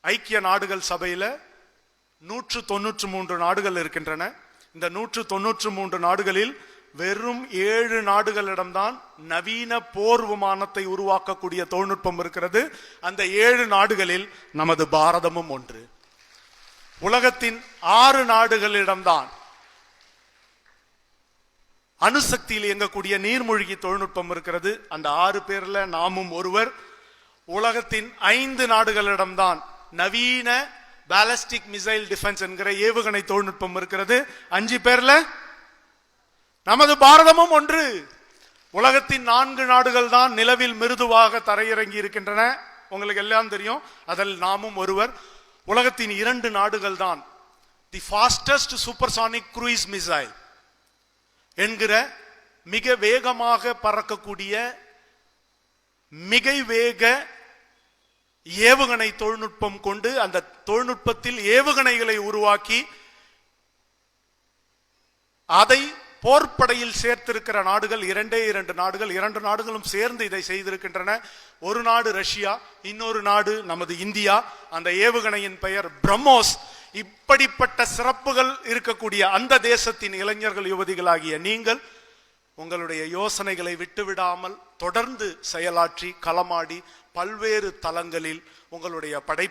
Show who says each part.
Speaker 1: ஐக்கிய நாடுகள் சபையில் நூற்று தொன்னூற்று மூன்று நாடுகள் இருக்கின்றன. இந்த நூற்று தொன்னூற்று மூன்று நாடுகளில் வெறும் ஏழு நாடுகளிடம்தான் நவீன போர் விமானத்தை உருவாக்கக்கூடிய தொழில்நுட்பம் இருக்கிறது. அந்த ஏழு நாடுகளில் நமது பாரதமும் ஒன்று. உலகத்தின் ஆறு நாடுகளிடம்தான் அணுசக்தியில் இயங்கக்கூடிய நீர்மூழ்கி தொழில்நுட்பம் இருக்கிறது. அந்த ஆறு பேர்ல நாமும் ஒருவர். உலகத்தின் ஐந்து நாடுகளிடம்தான் நவீன பேலஸ்டிக் மிசைல் டிஃபென்ஸ் என்கிற ஏவுகணை தொழில்நுட்பம் இருக்கிறது. அஞ்சு பேர்ல நமது பாரதமும் ஒன்று. உலகத்தின் நான்கு நாடுகள் தான் நிலவில் மிருதுவாக தரையிறங்கி இருக்கின்றன. உங்களுக்கு எல்லாம் தெரியும். அதில் நாமும் ஒருவர். உலகத்தின் இரண்டு நாடுகள் தான். The fastest supersonic cruise missile என்கிற மிக வேகமாக பறக்கக்கூடிய மிகை வேக ஏவுகணை தொழில்நுட்பம் கொண்டு அந்த தொழில்நுட்பத்தில் ஏவுகணைகளை உருவாக்கி அதை போர்ப்படையில் சேர்த்திருக்கிற நாடுகள் இரண்டே இரண்டு நாடுகள் இரண்டு நாடுகளும் சேர்ந்து இதை செய்திருக்கின்றன. ஒரு நாடு ரஷ்யா இன்னொரு நாடு நமது இந்தியா. அந்த ஏவுகணையின் பெயர் பிரம்மோஸ். இப்படிப்பட்ட சிறப்புகள் இருக்கக்கூடிய அந்த தேசத்தின் இளைஞர்கள் யுவதிகளாகிய நீங்கள் உங்களுடைய யோசனைகளை விட்டுவிடாமல் தொடர்ந்து செயலாற்றி களமாடி பல்வேறு தளங்களில் உங்களுடைய படை